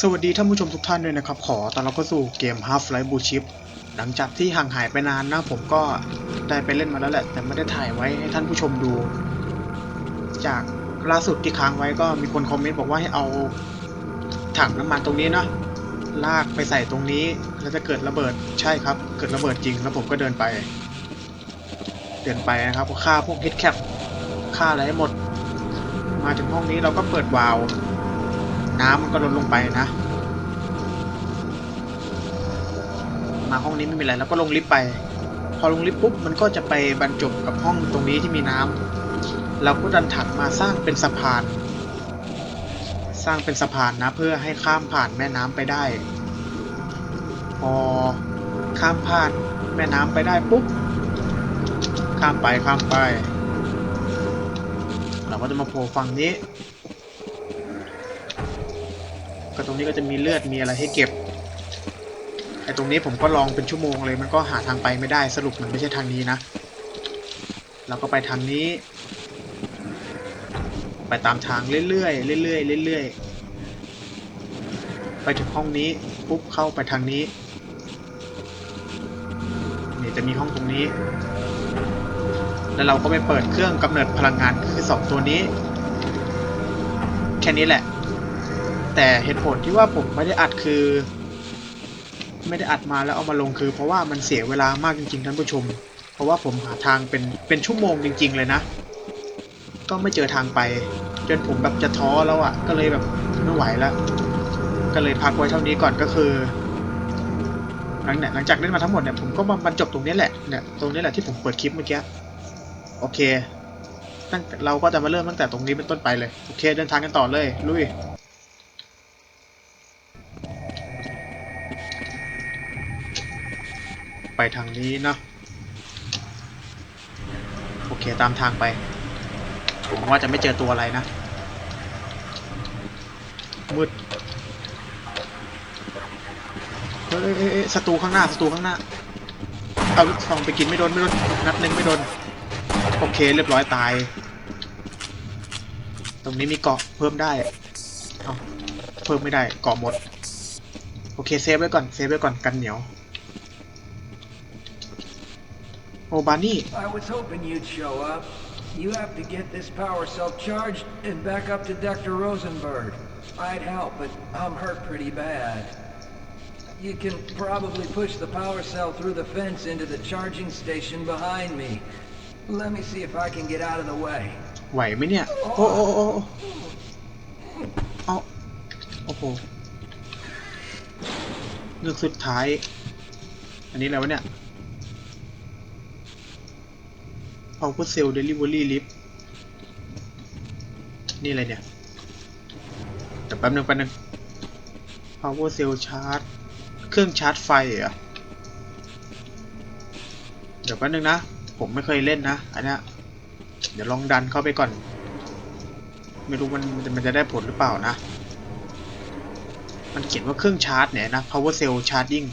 สวัสดีท่านผู้ชมทุกท่านด้วยนะครับ ขอต้อนรับเข้าสู่เกม Half Life Blue Chip หลังจากที่ห่างหายไปนานนะผมก็ได้ไปเล่นมาแล้วแหละ แต่ไม่ได้ถ่ายไว้ให้ท่านผู้ชมดู จากล่าสุดที่ค้างไว้ก็มีคนคอมเมนต์บอกว่าให้เอาถังน้ำมันตรงนี้นะลากไปใส่ตรงนี้ แล้วจะเกิดระเบิดใช่ครับ เกิดระเบิดจริงแล้วผมก็เดินไป เดินไปนะครับฆ่าพวกฮิตแคปฆ่าอะไรให้หมด มาถึงห้องนี้เราก็เปิดวาล์ว น้ำมันก็ลดลงไปนะ มาห้องนี้ไม่มีอะไรแล้วก็ลงลิฟต์ไป พอลงลิฟต์ปุ๊บมันก็จะไปบรรจบกับห้องตรงนี้ที่มีน้ำเราก็ดันถังมาสร้างเป็นสะพาน สร้างเป็นสะพานนะ เพื่อให้ข้ามผ่านแม่น้ำไปได้ พอข้ามผ่านแม่น้ำไปได้ปุ๊บข้ามไปข้ามไป เราก็จะมาโผล่ฝั่งนี้ ก็ตรงนี้ก็จะมีเลือดมีอะไรให้เก็บไอ้ตรงนี้ผมก็ลองเป็นชั่วโมงเลยมันก็หาทางไปไม่ได้สรุปมันไม่ใช่ทางนี้นะเราก็ไปทางนี้ ไปตามทางเรื่อยๆเรื่อยๆเรื่อยๆไปถึงห้องนี้ปุ๊บเข้าไปทางนี้เนี่ยจะมีห้องตรงนี้ แล้วเราก็ไปเปิดเครื่องกำเนิดพลังงานคือสองตัวนี้ แค่นี้แหละ แต่เหตุผลที่ว่าผมไม่ได้อัดคือ ไม่ได้อัดมาแล้วเอามาลงคือ เพราะว่ามันเสียเวลามากจริงๆท่านผู้ชม เพราะว่าผมหาทางเป็นเป็นชั่วโมงจริง ๆ เลยนะ ก็ไม่เจอทางไป จนผมแบบจะท้อแล้วอะ่ะ ก็เลยแบบไม่ไหวแล้ว ก็เลยพักไว้เท่านี้ก่อนก็คือหลังเนี่ยหลังจากเล่นมาทั้งหมดเนี่ยผมก็มาบรรจบตรงนี้แหละเนี่ยตรงนี้แหละที่ผมเปิดคลิปเมื่อกี้โอเคตั้งเราก็จะมาเริ่มตั้งแต่ตรงนี้เป็นต้นไปเลย โอเค เดินทางกันต่อเลย ลุย ไปทางนี้เนาะโอเคตามทางไปผมว่าจะไม่เจอตัวอะไรนะ มืดเฮ้ยเอ้ยเอ้ยเอ้ยศัตรูข้างหน้าศัตรูข้างหน้าเอาลูกซองไปกินไม่โดนไม่โดนนัดหนึ่งไม่โดนโอเคเรียบร้อยตาย ตรงนี้มีเกาะเพิ่มได้เอาเพิ่มไม่ได้เกาะหมด โอเคเซฟไว้ก่อนเซฟไว้ก่อนกันเหนียว โอบานี่ I was hoping you'd show up. You have to get this power cell charged and back up to Dr. Rosenberg. I'd help, but I'm hurt pretty bad. You can probably push the power cell through the fence into the charging station behind me. Let me see if I can get out of the way. ไหวไหมเนี่ย โอ้โอ้โอ้โอ้เอาโอ้โหเลือกสุดท้าย อันนี้อะไรวะเนี่ย Power Cell Delivery Lift นี่อะไรเนี่ยเดี๋ยวแป๊บนึงแป๊บนึง Power Cell Charge เครื่องชาร์จไฟเหรอ เดี๋ยวแป๊บนึงนะ ผมไม่เคยเล่นนะ อันนี้เดี๋ยวลองดันเข้าไปก่อน ไม่รู้มันมันจะได้ผลหรือเปล่านะ มันเขียนว่าเครื่องชาร์จเนี่ยนะ power cell charging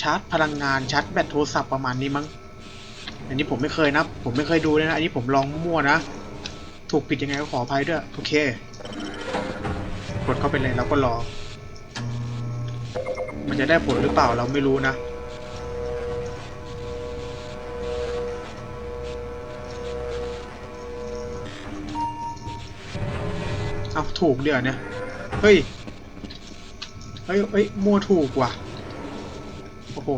ชาร์จพลังงานชาร์จแบตโทรศัพท์ประมาณนี้มั้ง อันนี้ผมไม่เคยนะ ผมไม่เคยดูเลยนะ อันนี้ผมลองมั่วนะ ถูกผิดยังไงก็ขออภัยด้วย โอเค กดเข้าไปเลยแล้วก็รอ มันจะได้ผลหรือเปล่าเราไม่รู้นะ เอาถูกเดี๋ยวเนี่ย เฮ้ย เฮ้ยเฮ้ยมั่วถูกว่ะ โอ้โห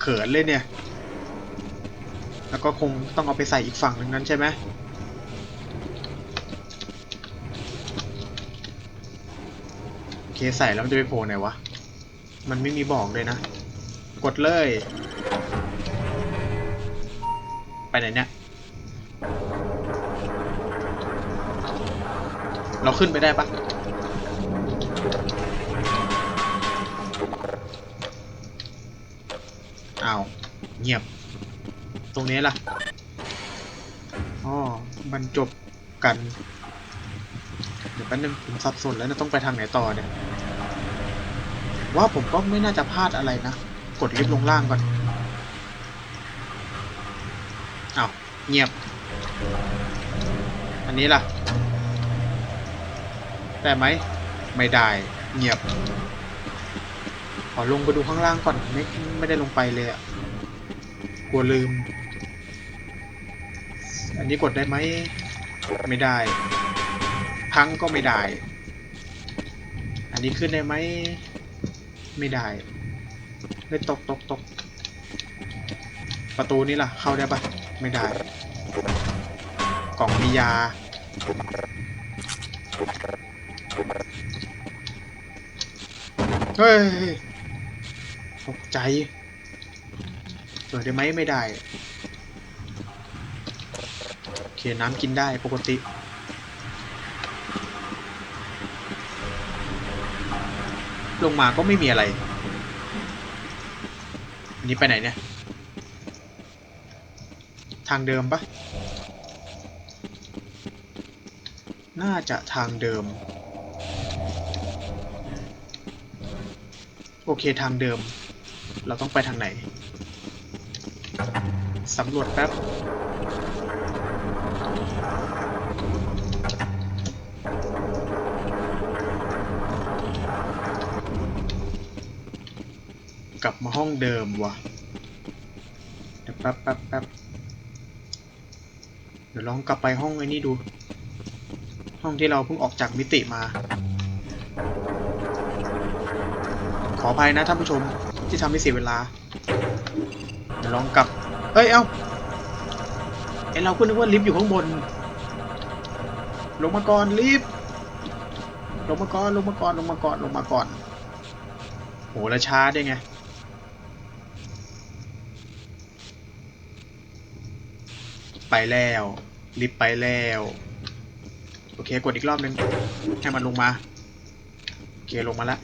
เขินเลยเนี่ย แล้วก็คงต้องเอาไปใส่อีกฝั่งหนึ่งนั้นใช่ไหมโอเคใส่แล้วมันจะไปโผล่ไหนวะ มันไม่มีบอกเลยนะ กดเลย ไปไหนเนี่ย เราขึ้นไปได้ปะ ตรงนี้ล่ะอ๋อมันจบกัน เดี๋ยวแป๊บนึงผมสับสนแล้วนะต้องไปทางไหนต่อเนี่ย ว่าผมก็ไม่น่าจะพลาดอะไรนะ กดลิฟต์ลงล่างก่อนอ้าวเงียบ อันนี้ล่ะ ได้ไหม ไม่ได้ เงียบ ขอลงไปดูข้างล่างก่อน ไม่ไม่ได้ลงไปเลยอะกลัวลืม อันนี้กดได้ไหม ไม่ได้ พังก็ไม่ได้ อันนี้ขึ้นได้ไหม ไม่ได้ไม่ตกตกตก ประตูนี้ล่ะ เข้าได้ปะไม่ได้ กล่องมียา เฮ้ย ตกใจ เปิดได้ไหมไม่ได้ คน้ำกินได้ปกติลงมาก็ไม่มีอะไรนนี้ไปไหนเนี่ย ทางเดิมปะ น่าจะทางเดิม โอเคทางเดิม เราต้องไปทางไหน สำรวจแป๊บ กลับมาห้องเดิมว่ะเดี๋ยวแป๊บแป๊บแป๊บเดี๋ยวลองกลับไปห้องไอ้นี่ดู ห้องที่เราเพิ่งออกจากมิติมา ขออภัยนะท่านผู้ชมที่ทำให้เสียเวลา เดี๋ยวลองกลับ เอ้ย เอ้าไอเราก็นึกว่าลิฟต์อยู่ข้างบน ลงมาก่อนลิฟต์ลงมาก่อนลงมาก่อนลงมาก่อนลงมาก่อนโหแล้วช้าได้ไง ไปแล้ว ลิฟต์ไปแล้ว โอเค กดอีกรอบนึง ให้มันลงมา โอเค ลงมาแล้ว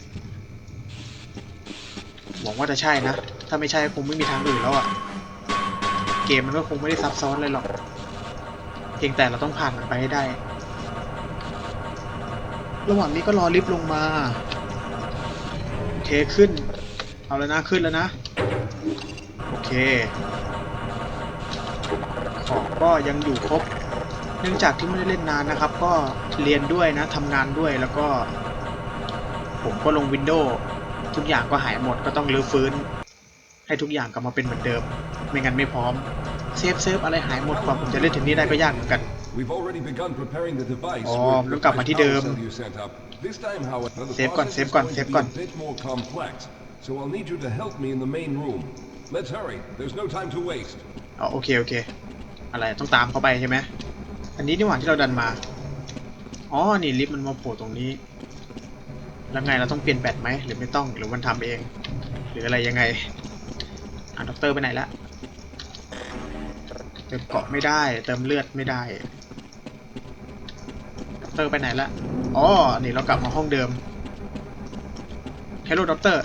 หวังว่าจะใช่นะ ถ้าไม่ใช่คงไม่มีทางอื่นแล้วอะเกมมันก็คงไม่ได้ซับซ้อนเลยหรอก เพียงแต่เราต้องผ่านมันไปให้ได้ ระหว่างนี้ก็รอลิฟต์ลงมา โอเค ขึ้น เอาแล้วนะ ขึ้นแล้วนะ โอเค ของก็ยังอยู่ครบ เนื่องจากที่ไม่ได้เล่นนานนะครับ ก็เรียนด้วยนะทำงานด้วยแล้วก็ ผมก็ลงวินโดว์ทุกอย่างก็หายหมดก็ต้องรื้อฟื้น ให้ทุกอย่างกลับมาเป็นเหมือนเดิม ไม่งั้นไม่พร้อมเซฟเซฟอะไรหายหมดกว่าผมจะเล่นถึงนี้ได้ก็ยากเหมือนกัน We've already begun preparing the device อ๋อ with มันกลับมาที่เดิม power cell you set up. This time, however, the เซฟก่อน process เซฟก่อน is เซฟ going ก่อน to be a bit more complex. So I'll need you to help me in the main room. Let's hurry. There's no time to waste. อ๋อโอเคโอเค อะไรต้องตามเขาไปใช่ไหมอันนี้นี่หว่าที่เราดันมา อ๋อ นี่ลิฟต์มันมาโผล่ตรงนี้ แล้วไงเราต้องเปลี่ยนแบตไหมหรือไม่ต้องหรือมันทำเอง หรืออะไรยังไงอะด็อกเตอร์ไปไหนละเติมเกาะไม่ได้ เติมเลือดไม่ได้ด็อกเตอร์ไปไหนละอ๋อ นี่เรากลับมาห้องเดิม Hello ด็อกเตอร์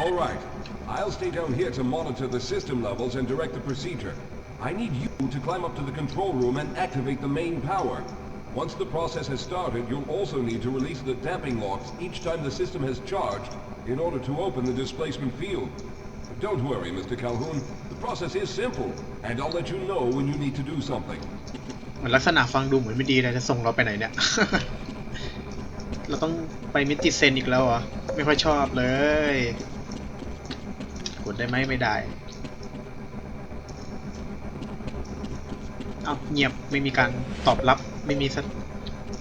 All right. I'll stay down here to monitor the system levels and direct the procedure. I need you to climb up to the control room and activate the main power. Once the process has started, you'll also need to release the damping locks each time the system has charged in order to open the displacement field. But don't worry, Mr. Calhoun. The process is simple, and I'll let you know when you need to do something. เหมือนลักษณะฟังดูเหมือนไม่ดีเลยจะส่งเราไปไหนเนี่ย เราต้องไปมิติเซนอีกแล้วเหรอ ไม่ค่อยชอบเลย ก ดได้ไหมไม่ได้ เอาเงียบไม่มีการตอบรับ ไม่มีสัก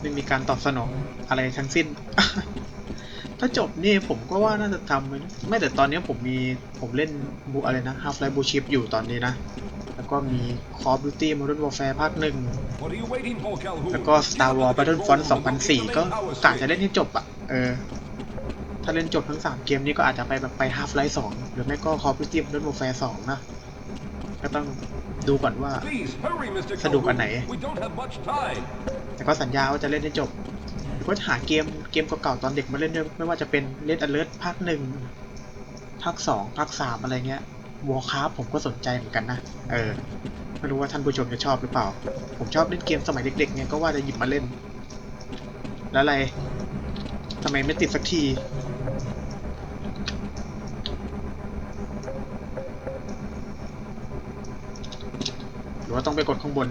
ไม่มีการตอบสนองอะไรทั้งสิ้น ถ้าจบนี่ผมก็ว่าน่าจะทำไว้นะไม่แต่ตอนนี้ผมมีผมเล่นบูอะไรนะ Half Life Blue Chip อยู่ตอนนี้นะ แล้วก็มี Call of Duty Modern Warfare ภาคหนึ่ง What are you waiting for, Calhoun? แล้วก็ Star Wars Battlefront 2004 ก็กะจะเล่นให้จบอะเออ ถ้าเล่นจบทั้ง 3 เกมนี้ก็อาจจะไปแบบไป Half Life 2 หรือไม่ก็ Call of Duty Modern Warfare 2 นะ ก็ต้องดูก่อนว่า Please hurry, Mr. สนุกอันไหน Calhoun. We don't have much time. แต่ก็สัญญาว่าจะเล่นให้จบหรือว่าหาเกมเกมเก่าๆตอนเด็กมาเล่นด้วยไม่ว่าจะเป็น Red Alert ภาคหนึ่งภาคสองภาคสามอะไรเงี้ย Warcraft ผมก็สนใจเหมือนกันนะ เออ ไม่รู้ว่าท่านผู้ชมจะชอบหรือเปล่า ผมชอบเล่นเกมสมัยเด็กๆไงก็ว่าจะหยิบมาเล่น แล้วอะไร ทำไมไม่ติดสักที หรือว่าต้องไปกดข้างบน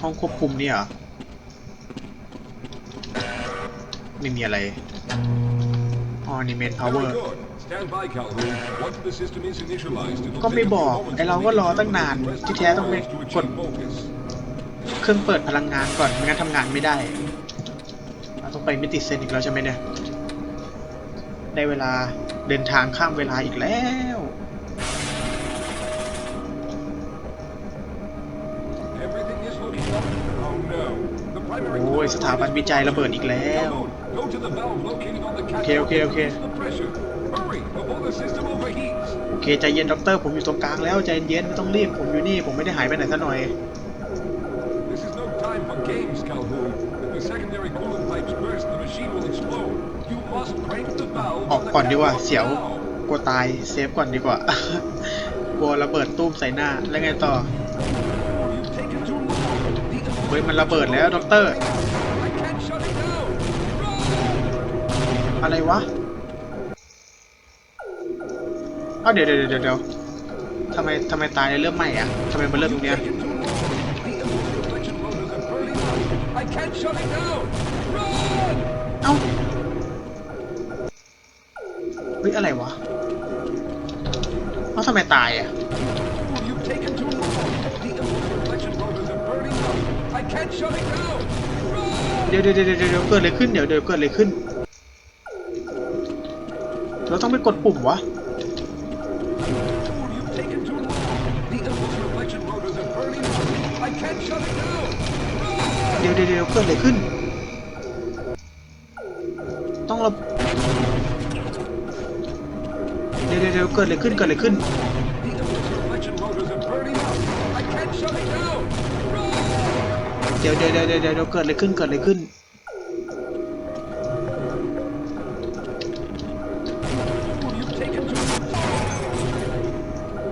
ห้องควบคุมนี่เหรอไม่มีอะไร อ๋อนี่เมนพาวเวอ Very ร์ good. Stand by, Calhoun. Once the system is initialized, it will ก็ไม่ take a บ few อก moments ไอเรา to ก็ make รอ the ตั้งนาน connection and ที่ rest แท้ต้องไป of the กด to achieve focus. เครื่องเปิดพลังงานก่อนไม่งั้นทำงานไม่ได้เราต้องไปมิติเซนอีกแล้วใช่ไหมเนี่ย ได้เวลาเดินทางข้ามเวลาอีกแล้ว Everything is looking up. Oh no. The primary โอ้ยสถาบันวิจัยระเบิดอีกแล้ว Calhoun, go to the valve located on the Okay, catwalk okay, and okay. release the pressure. Hurry, before the system overheats. โอเค ใจเย็นด็อกเตอร์ผมอยู่ตรงกลางแล้ว ใจเย็นไม่ต้องรีบผมอยู่นี่ ผมไม่ได้หายไปไหนซะหน่อย ออก on the ก่อนดีกว่า catwalk เสียว now. กลัวตายเซฟก่อนดีกว่า กลัวระเบิดตุ้มใส่หน้า แล้วไงต่อ You've taken too long. The เฮ้ย มันระเบิดแล้วด็อกเตอร์ I can't shut it down. Run! อะไรวะเอ้าเดี๋ยวเดี๋ยวเดี๋ยวเดี๋ยวทำไมทำไมตายเริ่มใหม่อะทำไมมันเริ่มตรงเนี้ย Taken too long. ฮ้ยอะไรวะเอ้าทำไมตายอะ You've taken too long. The impulse reflection motors are burning up. I can't shut it down. Run! เดี๋ยวเดี๋ยวเดี๋ยวเดี๋ยวเกิดอะไรขึ้นเดี๋ยวเดี๋ยวเกิดอะไรขึ้น เราต้องไปกดปุ่มวะ You've taken too long. The impulse reflection motors are burning up. I can't shut it down. Run! เดี๋ยวเดี๋ยวเดี๋ยวเกิดอะไรขึ้น เกิดอะไรขึ้นเกิดอะไรขึ้นเดี๋ยวเดี๋ยวเดี๋ยวเดี๋ยวเกิดอะไรขึ้นเกิดอะไรขึ้น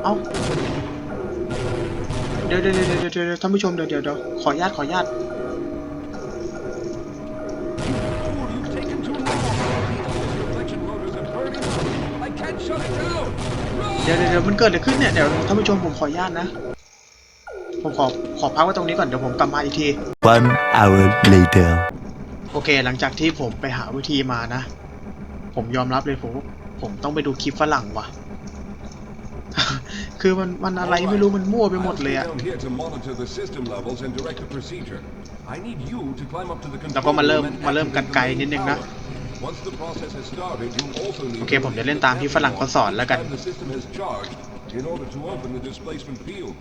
เอ้าเดี๋ยวเดี๋ยวเดี๋ยวเดี๋ยวท่านผู้ชมเดี๋ยวเดี๋ยวเดี๋ยวขออนุญาตขออนุญาต เดี๋ยวเดี๋ยวเดี๋ยวมันเกิดอะไรขึ้นเนี่ย เดี๋ยวท่านผู้ชมผมขออนุญาตนะ ผมขอขอพักไว้ตรงนี้ก่อน เดี๋ยวผมกลับมาอีกที One hour later. โอเค หลังจากที่ผมไปหาวิธีมานะ ผมยอมรับเลยผมว่าผมต้องไปดูคลิปฝรั่งว่ะ คือมันมันอะไรไม่รู้มันมั่วไปหมดเลยอะ I'll stay down here to monitor the system levels and direct the procedure. I need you to climb up to the แล้วก็ control มาเริ่ม room and มาเริ่มกัน activate ไกล the นิด main นึงนะ power. Once the process has started, you'll also need โอเค to ผมจะ release เล่น the ตามที่ฝรั่ง damping เขาสอน lock แล้วกัน each time the system has charged in order to open the displacement field.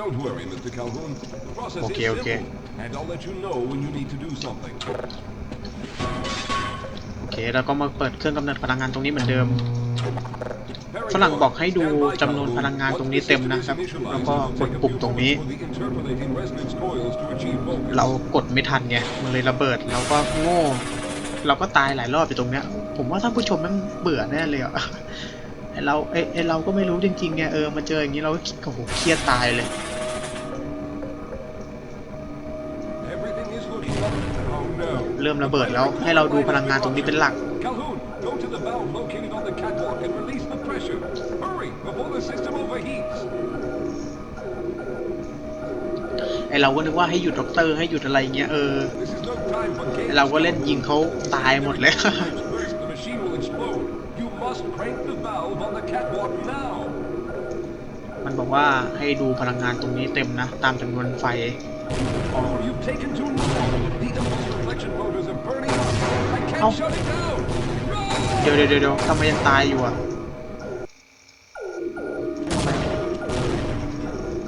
Don't worry, Mr. Calhoun. The process Okay, is okay. simple, and I'll let you know when you need to do something. โอเคแล้วก็มาเปิดเครื่องกำเนิดพลังงานตรงนี้เหมือนเดิม Very ฝรั่ง good. บอกให้ดู Stand by, จำนวน Calhoun. พลังงานตรงนี้ Once the เต็ม system นะครับ is initialized, แล้วก็ it'll กด take a ปุ่ม few ตรงนี้ moments for the interpolating resonance coils to achieve focus. เรากดไม่ทันไง มันเลยระเบิดเราก็โง่ เราก็ตายหลายรอบอยู่ตรงเนี้ย ผมว่าท่านผู้ชมแมันเบื่อแน่เลยอะไอเราไอไอเราก็ไม่รู้จริงๆไงเออมาเจออย่างนี้เราก็คิดโอ้โหเครียดตายเลย Everything is looking up. Oh no. เริ่มระเบิดแล้วให้เราดูพลังงานตรงนี้เป็นหลัก Calhoun, go to the valve located on the catwalk and release the pressure. Hurry, before the system overheats. ไอเราก็นึกว่าให้หยุดด็อกเตอร์ให้หยุดอะไรเงี้ยเออ This is no time for games. เราก็เล่นยิงเขา ตายหมดเลย Pipes burst, the machine will explode. You must crank the valve on the catwalk now. มันบอกว่าให้ดูพลังงานตรงนี้เต็มนะ ตามจำนวนไฟ Oh, you've taken too long. The impulse reflection motors are burning up. I can't Oh. shut it down. Run! เดี๋ยวเดี๋ยวเดี๋ยวเดี๋ยวทำไมยังตายอยู่อะ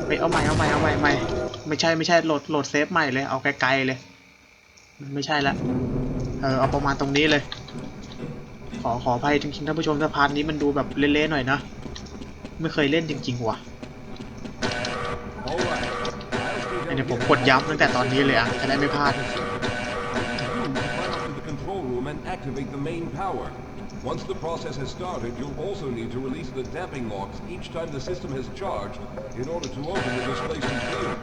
ไปเอาใหม่เอาใหม่เอาใหม่ใหม่ไม่ใช่ไม่ใช่โหลดโหลดเซฟใหม่เลย เอาไกลๆเลย มันไม่ใช่ละ เออเอาประมาณตรงนี้เลย ขอขออภัยจริงๆท่านผู้ชมสะพานนี้มันดูแบบเละๆหน่อยนะ ไม่เคยเล่นจริงๆว่ะ All right. I'll stay เดี๋ยว down ผม here กดย้ำตั้งแต่ตอนนี้เลยอะจะได้ไม่พลาด You climb up to the control room and activate the main power. Once the process has started, you'll also need to release the damping locks each time the system has charged in order to open the displacement field.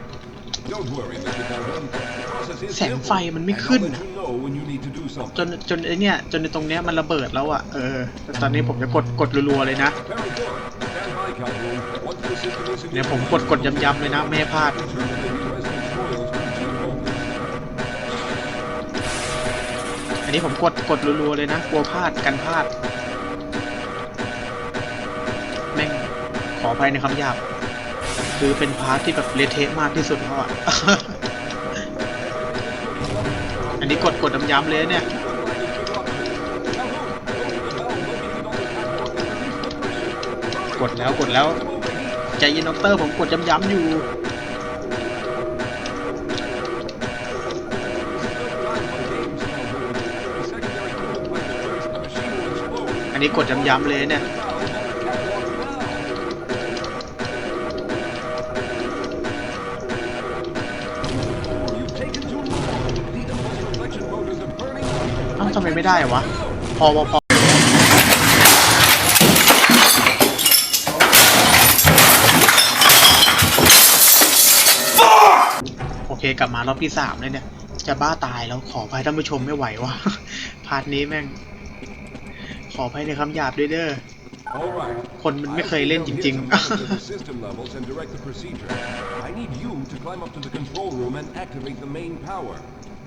Don't worry, Mr. Calhoun. The process is แสง simple, ไฟมันไม่ and ขึ้น I'll อะ จนจนไอเนี้ยจนในตรงเนี้ยมันระเบิดแล้วอะเออแต่ตอนนี้ผมจะกดกดรัวๆเลยนะเนี่ยผมกดกดย้ำๆเลยนะไม่พลาดอันนี้ผมกดกดรัวๆเลยนะกลัวพลาดกันพลาดแม่งขออภัยในคำหยาบ คือเป็นพาร์ทที่แบบเละเทะมากที่สุดแล้วอะ นนี้กดกดย้ำๆเลยเนี่ยกดแล้วกดแล้ว ใจเย็นด็อกเตอร์ผมกดย้ำๆอยู่ อันนี้กดย้ำๆเลยเนี่ย ทำไมไม่ได้วะ พอพอพอโอเคกลับมารอบที่สามเลยเนี่ย จะบ้าตายแล้วขออภัยท่านผู้ชมไม่ไหววะพาร์ทนี้แม่ง ขออภัยในคำหยาบด้วยเด้อคนมันไม่เคยเล่นจริงๆ I need you to climb up to the control room and activate the main power.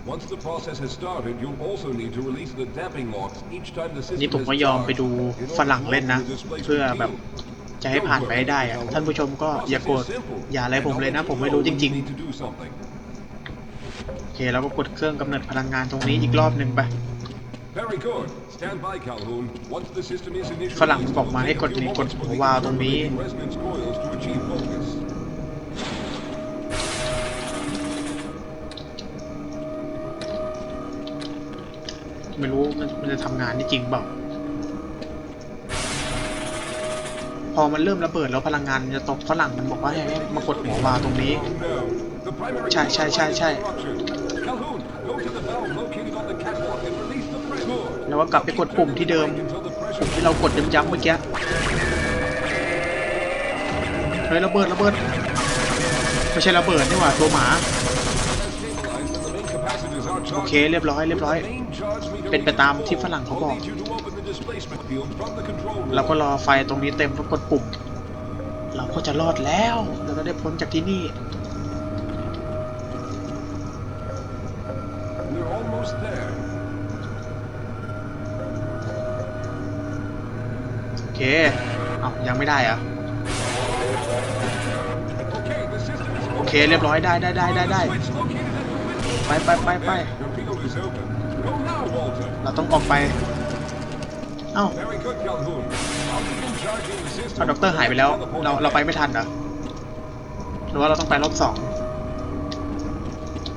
Once the process has started, you'll also need to release the damping locks each time the system นี่ผม is ก็ยอมไป charged ดู in order ฝรั่งเล่น นะ to displace เพื่อ the แบบ field. จะให้ผ่านไปให้ได้อะท่านผู้ชมก็อย่าโกรธอย่าอะไรผมเลยนะ ผมไม่รู้จริง Need to do something. ๆโอเคเราก็กดเครื่องกำเนิดพลังงานตรงนี้อีกรอบหนึ่งไป Very good. Stand by, Calhoun. Once the system is initialized, ฝรั่งบอกมาให้กด it'll นี่ take ก a ด moment หั for ว the วาล์วตรงนี้ terminating resonance coils to achieve focus. ไม่รู้มันมันจะทำงานได้จริงเปล่า พอมันเริ่มระเบิดแล้วพลังงานมันจะตกฝรั่งมันบอกว่าให้มากดหัววาวตรงนี้ ใช่ใช่ใช่ใช่แล้วก็กลับไปกดปุ่มที่เดิม Until the pressure ที่เรากดย้ำๆเมื่อกี้เฮ้ยระเบิดระเบิดไม่ใช่ระเบิดนี่หว่าตัวหมา โอเคเรียบร้อยเรียบร้อย เป็นไปตามที่ฝรั่งเขาบอก เราก็รอไฟตรงนี้เต็มแล้วกดปุ่ม เราก็จะรอดแล้วเราจะได้พ้นจากที่นี่โอเคเอายังไม่ได้อะโอเคเรียบร้อยได้ได้ได้ได้ได้ Switch located at the window. ไปไปไปไป Your field is open. Go now, Walter. เราต้องออกไป เอ้า Very good, Calhoun. I'll begin charging the system. เอาด็อกเตอร์หายไปแล้ว เราเราไปไม่ทันเหรอ หรือว่าเราต้องไปรอบสอง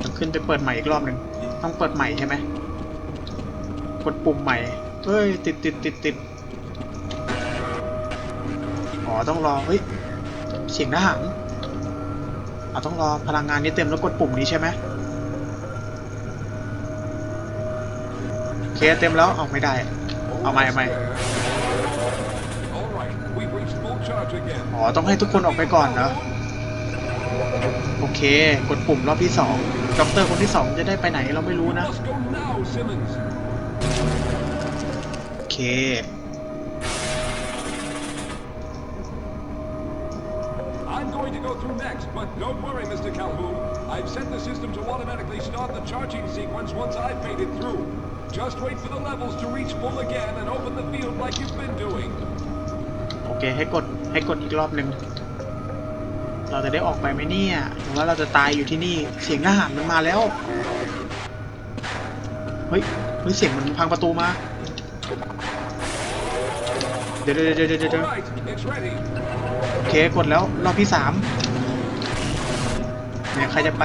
ต้องขึ้นไปเปิดใหม่อีกรอบหนึ่ง ต้องเปิดใหม่ใช่ไหม กดปุ่มใหม่ เฮ้ย ติดติดติดติดอ๋อ ต้องรอ เฮ้ย เสียงทหารเอาต้องรอพลังงานนี้เต็มแล้วกดปุ่มนี้ใช่ไหมโอ เคเต็มแล้วเอาไม่ได้ เอาใหม่เอาใหม่ All right, we've reached full charge again. อ๋อต้องให้ทุกคนออกไปก่อนเหรอโอเค กดปุ่มรอบที่สองด็อกเตอร์คนที่สองจะได้ไปไหนเราไม่รู้นะ Must go now, Simmons. โอเค automatically start the charging sequence once I've made it through. Just wait for the levels to reach full again and open the field like you've been doing. โอเคให้กดให้กดอีกรอบหนึ่งเราจะได้ออกไปไหมเนี่ยหรือว่าเราจะตายอยู่ที่นี่เสียงทหารมันมาแล้วเฮ้ยเฮ้ยเสียงมันพังประตูมาเดี๋ยวเดี๋ยวเดี๋ยวเดี๋ยวเดี๋ยว All right, it's ready. โอเคกดแล้วรอบที่สามเนี่ยใครจะไป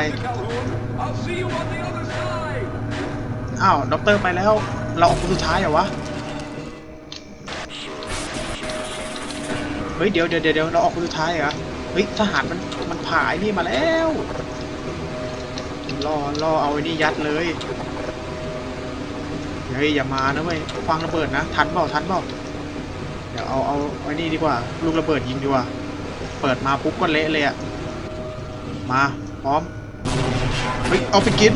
อ้าวด็อกเตอร์ไปแล้ว เราออกคนสุดท้ายเหรอวะ เฮ้ย เดี๋ยวเดี๋ยวเดี๋ยวเราออกคนสุดท้ายเหรอ เฮ้ย ทหารมันมันผ่าไอ้นี่มาแล้วล่อล่อเอาไอ้นี่ยัดเลย เฮ้ย อย่ามานะเว้ยฟังระเบิดนะ ทันเปล่าทันเปล่าเดี๋ยวเอาเอาไอ้นี่ดีกว่า ลูกระเบิดยิงดีกว่า เปิดมาปุ๊บก็เละเลยอะมา พร้อม เฮ้ยเอาไปกิน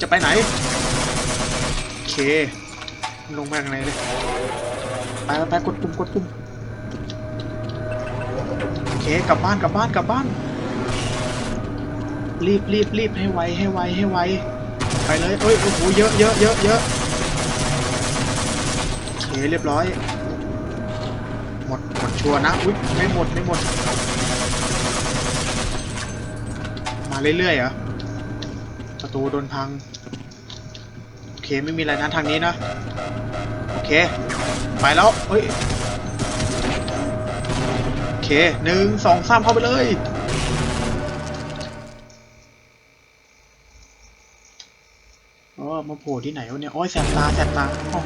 จะไปไหน โอเค ลงมาข้างในเลยไปไปไปกดปุ่มกดปุ่มโอเค กลับบ้านกลับบ้านกลับบ้าน รีบรีบรีบให้ไวให้ไวให้ไว ไปเลยเอ้ย โอ้โห เยอะเยอะเยอะเยอะโอเค เรียบร้อย หมด หมดชัวร์นะ อุ๊ย ไม่หมด ไม่หมด มาเรื่อยๆเหรอ ประตูโดนพัง โอเคไม่มีอะไรนะทางนี้นะ โอเค ไปแล้วเฮ้ย โอเคหนึ่งสองสามเข้าไปเลยอ๋อมาโผล่ที่ไหนวะเนี่ย โอ้ยแสบตาแสบตาอ๋อ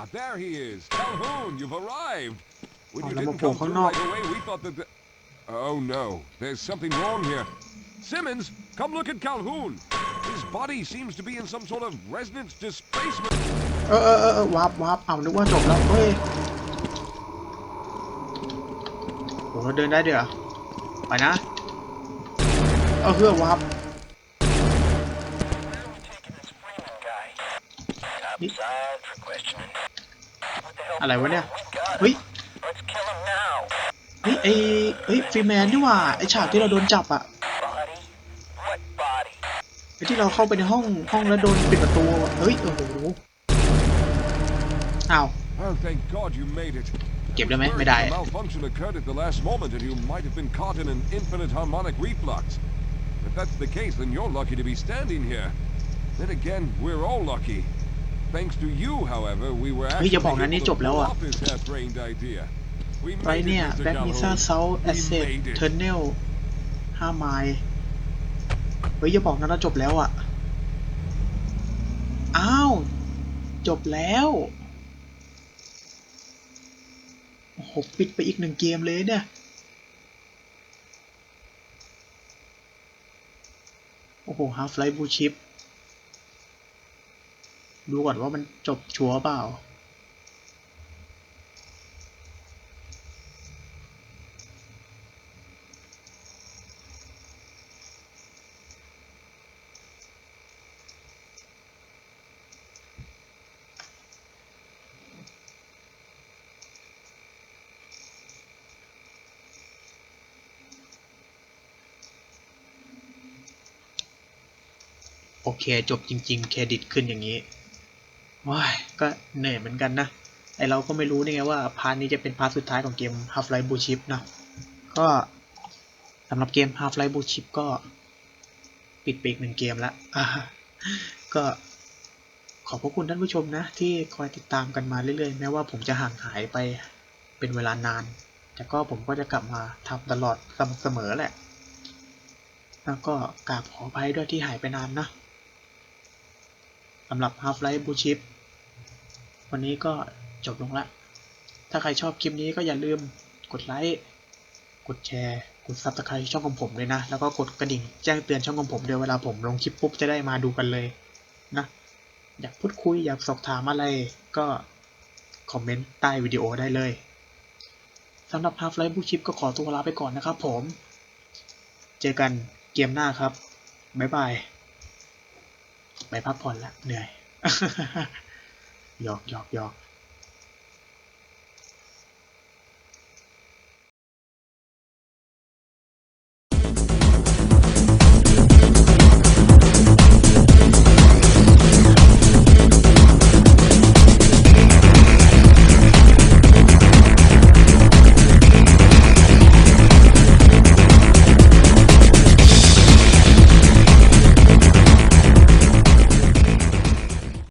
Ah, there he is. Calhoun, you've arrived. When Oh, you let me didn't pull come through ข้างนอก right away, we thought that the... Oh no, there's something wrong here. Simmons, come look at Calhoun. His body seems to be in some sort of resonance displacement. เออเออเออเออวาร์ปวาร์ปเอานึกว่าจบแล้วเฮ้ยโหเราเดินได้เดี๋ยวไปนะ เอาเพื่อวาร์ปนี่อะไรวะเนี่ย เฮ้ยเฮ้ยไอ้เฮ้ยฟรีแมนนี่หว่าไอ้ฉากที่เราโดนจับอะ ที่เราเข้าไปในห้องห้องแล้วโดนปิดประตูอะเฮ้ยโอ้โหอ้าว Oh, thank God you made it. เก็บได้ไหม Worried ไม่ได้ the malfunction occurred at the last moment and you might have been caught in an infinite harmonic reflux. If that's the case, then you're lucky to be standing here. Then again, we're all lucky. Thanks to you, however, we were เฮ้ย actually อย่าบอกนะนี่ able จ to บแล้ว pull อะ off this half-brained idea. We ไร made เนี่ย it, Mr. แบ็กมิซ่า Calhoun. เซาแอสเซ We ท made it. เทอร์เนลห้าไมล์ เฮ้ยอย่าบอกนะเราจบแล้วอะอ้าว จบแล้ว โอ้โห ปิดไปอีกหนึ่งเกมเลยเนี่ย โอ้โห Half-Life Blue Chip ดูก่อนว่ามันจบชัวร์เปล่า เคจบจริง ๆ เครดิตขึ้นอย่างนี้ว้ายก็เหนื่อยเหมือนกันนะไอเราก็ไม่รู้นี่ไงว่าพาร์ทนี้จะเป็นพาร์ทสุดท้ายของเกม Half-Life Blue Chip นะก็สำหรับเกม Half-Life Blue Chip ก็ปิดไปอีกหนึ่งเกมล้วอ่าก็ขอบพระคุณท่านผู้ชมนะ ที่คอยติดตามกันมาเรื่อยๆ แม้ว่าผมจะห่างหายไปเป็นเวลานาน แต่ก็ผมก็จะกลับมาทำตลอดเสมอแหละ แล้วก็กราบขออภัยด้วยที่หายไปนานนะ สำหรับ Half-Life Blue Chip วันนี้ก็จบลงละ ถ้าใครชอบคลิปนี้ก็อย่าลืมกดไลค์ กดแชร์ กด Subscribe ช่องของผมเลยนะ แล้วก็กดกระดิ่งแจ้งเตือนช่องของผมด้วยเวลาผมลงคลิปปุ๊บจะได้มาดูกันเลยนะ อยากพูดคุยอยากสอบถามอะไรก็คอมเมนต์ใต้วิดีโอได้เลยสำหรับ Half-Life Blue Chip ก็ขอตัวลาไปก่อนนะครับผม เจอกันเกมหน้าครับ บ๊ายบาย ไปพักผ่อนละเหนื่อยหยอกหยอกหยอก